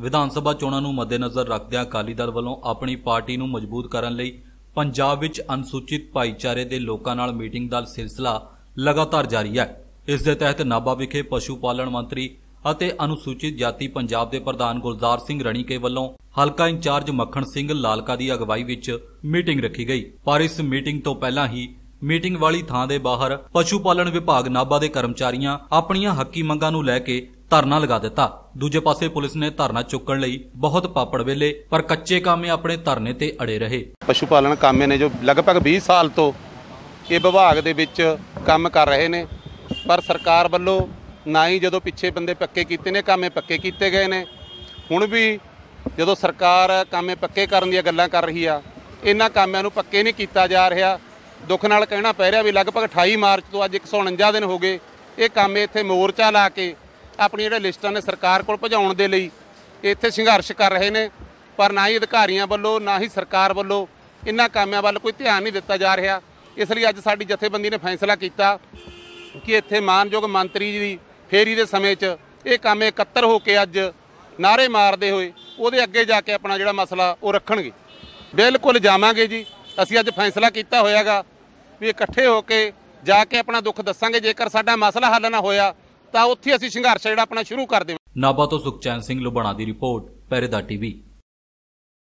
ਵਿਧਾਨ ਸਭਾ ਚੋਣਾਂ ਨੂੰ ਮੱਦੇਨਜ਼ਰ ਰੱਖਦਿਆਂ ਅਕਾਲੀ ਦਲ ਵੱਲੋਂ ਆਪਣੀ ਪਾਰਟੀ ਨੂੰ ਮਜ਼ਬੂਤ ਕਰਨ ਲਈ ਪੰਜਾਬ ਵਿੱਚ ਅਨੁਸੂਚਿਤ ਭਾਈਚਾਰੇ ਦੇ ਲੋਕਾਂ ਨਾਲ ਮੀਟਿੰਗ ਦਾ ਸਿਲਸਿਲਾ ਲਗਾਤਾਰ ਜਾਰੀ ਹੈ। ਇਸ ਦੇ ਤਹਿਤ ਨਾਭਾ ਵਿਖੇ ਪਸ਼ੂ ਪਾਲਣ ਮੰਤਰੀ ਅਤੇ ਅਨੁਸੂਚਿਤ ਜਾਤੀ ਪੰਜਾਬ ਦੇ ਪ੍ਰਧਾਨ ਗੁਲਜ਼ਾਰ ਸਿੰਘ ਰਣੀਕੇ ਵੱਲੋਂ ਹਲਕਾ ਇੰਚਾਰਜ ਮੱਖਣ ਸਿੰਘ ਲਾਲਕਾ ਦੀ ਅਗਵਾਈ ਵਿੱਚ ਮੀਟਿੰਗ ਰੱਖੀ ਗਈ। ਪਰ ਇਸ ਮੀਟਿੰਗ ਤੋਂ ਪਹਿਲਾਂ ਹੀ ਮੀਟਿੰਗ ਵਾਲੀ ਥਾਂ ਦੇ ਬਾਹਰ ਪਸ਼ੂ ਪਾਲਣ ਵਿਭਾਗ ਨਾਭਾ ਦੇ ਕਰਮਚਾਰੀਆਂ ਆਪਣੀਆਂ ਹੱਕੀ ਮੰਗਾਂ ਨੂੰ ਲੈ ਕੇ ਧਰਨਾ ਲਗਾ ਦਿੱਤਾ। ਦੂਜੇ ਪਾਸੇ ਪੁਲਿਸ ਨੇ ਧਰਨਾ ਚੁੱਕਣ ਲਈ ਬਹੁਤ ਪਾਪੜ ਵੇਲੇ, ਪਰ ਕੱਚੇ ਕਾਮੇ ਆਪਣੇ ਧਰਨੇ ਤੇ ਅੜੇ ਰਹੇ। ਪਸ਼ੂ ਪਾਲਣ ਕਾਮੇ ਨੇ ਜੋ ਲਗਭਗ 20 ਸਾਲ ਤੋਂ ਇਹ ਵਿਭਾਗ ਦੇ ਵਿੱਚ ਕੰਮ ਕਰ ਰਹੇ ਨੇ, ਪਰ ਸਰਕਾਰ ਵੱਲੋਂ ਨਾ ਹੀ ਜਦੋਂ ਪਿੱਛੇ ਬੰਦੇ ਪੱਕੇ ਕੀਤੇ ਨੇ, ਕਾਮੇ ਪੱਕੇ ਕੀਤੇ ਗਏ ਨੇ। ਹੁਣ ਵੀ ਜਦੋਂ ਸਰਕਾਰ ਕਾਮੇ ਪੱਕੇ ਕਰਨ ਦੀਆਂ ਗੱਲਾਂ ਕਰ ਰਹੀ ਆ, ਇਹਨਾਂ ਕਾਮਿਆਂ ਨੂੰ ਪੱਕੇ ਨਹੀਂ ਕੀਤਾ ਜਾ ਰਿਹਾ। ਦੁੱਖ ਨਾਲ ਕਹਿਣਾ ਪੈ ਰਿਹਾ ਵੀ ਲਗਭਗ 28 ਮਾਰਚ ਤੋਂ ਅੱਜ 149 ਦਿਨ ਹੋ ਗਏ, ਇਹ ਕਾਮੇ ਇੱਥੇ ਮੋਰਚਾ ਲਾ ਕੇ ਆਪਣੀ ਜਿਹੜੇ ਲਿਸਟਾਂ ਨੇ ਸਰਕਾਰ ਕੋਲ ਭਜਾਉਣ ਦੇ ਲਈ ਇੱਥੇ ਸੰਘਰਸ਼ ਕਰ ਰਹੇ ਨੇ, ਪਰ ਨਾ ਹੀ ਅਧਿਕਾਰੀਆਂ ਵੱਲੋਂ, ਨਾ ਹੀ ਸਰਕਾਰ ਵੱਲੋਂ ਇਹਨਾਂ ਕਾਮਿਆਂ ਵੱਲ ਕੋਈ ਧਿਆਨ ਨਹੀਂ ਦਿੱਤਾ ਜਾ ਰਿਹਾ। ਇਸ ਲਈ ਅੱਜ ਸਾਡੀ ਜਥੇਬੰਦੀ ਨੇ ਫੈਸਲਾ ਕੀਤਾ ਕਿ ਇੱਥੇ ਮਾਨਯੋਗ ਮੰਤਰੀ ਜੀ ਦੀ ਫੇਰੀ ਦੇ ਸਮੇਂ 'ਚ ਇਹ ਕੰਮ ਇਕੱਤਰ ਹੋ ਕੇ ਅੱਜ ਨਾਰੇ ਮਾਰਦੇ ਹੋਏ ਉਹਦੇ ਅੱਗੇ ਜਾ ਕੇ ਆਪਣਾ ਜਿਹੜਾ ਮਸਲਾ ਉਹ ਰੱਖਣਗੇ। ਬਿਲਕੁਲ ਜਾਵਾਂਗੇ ਜੀ। ਅਸੀਂ ਅੱਜ ਫੈਸਲਾ ਕੀਤਾ ਹੋਇਆਗਾ ਵੀ ਇਕੱਠੇ ਹੋ ਕੇ ਜਾ ਕੇ ਆਪਣਾ ਦੁੱਖ ਦੱਸਾਂਗੇ। ਜੇਕਰ ਸਾਡਾ ਮਸਲਾ ਹੱਲ ਨਾ ਹੋਇਆ ਤਾਂ ਉੱਥੇ ਅਸੀਂ ਸੰਘਰਸ਼ ਜਿਹੜਾ ਆਪਣਾ ਸ਼ੁਰੂ ਕਰ ਦੇਵਾਂਗੇ। ਨਾਭਾ ਤੋਂ ਸੁਖਚੈਨ ਸਿੰਘ ਲੁਬਾਣਾ ਦੀ ਰਿਪੋਰਟ ਪਹਿਰੇਦਾਰ ਟੀਵੀ।